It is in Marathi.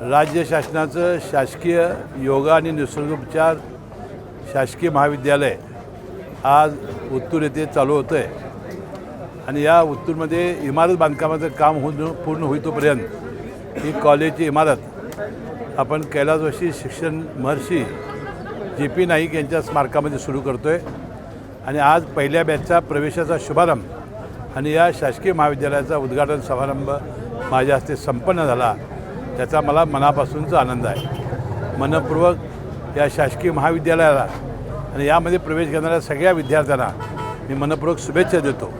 राज्य शासनाचं शासकीय योगा आणि निसर्गोपचार शासकीय महाविद्यालय आज उत्तूर येथे चालू होतं आहे आणि या उत्तूरमध्ये इमारत बांधकामाचं काम होऊन पूर्ण होईतोपर्यंत ही कॉलेजची इमारत आपण कैलासवासी शिक्षण महर्षी जे पी नाईक यांच्या स्मारकामध्ये सुरू करतो आहे आणि आज पहिल्या बॅचचा प्रवेशाचा शुभारंभ आणि या शासकीय महाविद्यालयाचा उद्घाटन समारंभ माझ्या हस्ते संपन्न झाला. त्याचा मला मनापासूनचा आनंद आहे. मनपूर्वक या शासकीय महाविद्यालयाला आणि यामध्ये प्रवेश घेणाऱ्या सगळ्या विद्यार्थ्यांना मी मनपूर्वक शुभेच्छा देतो.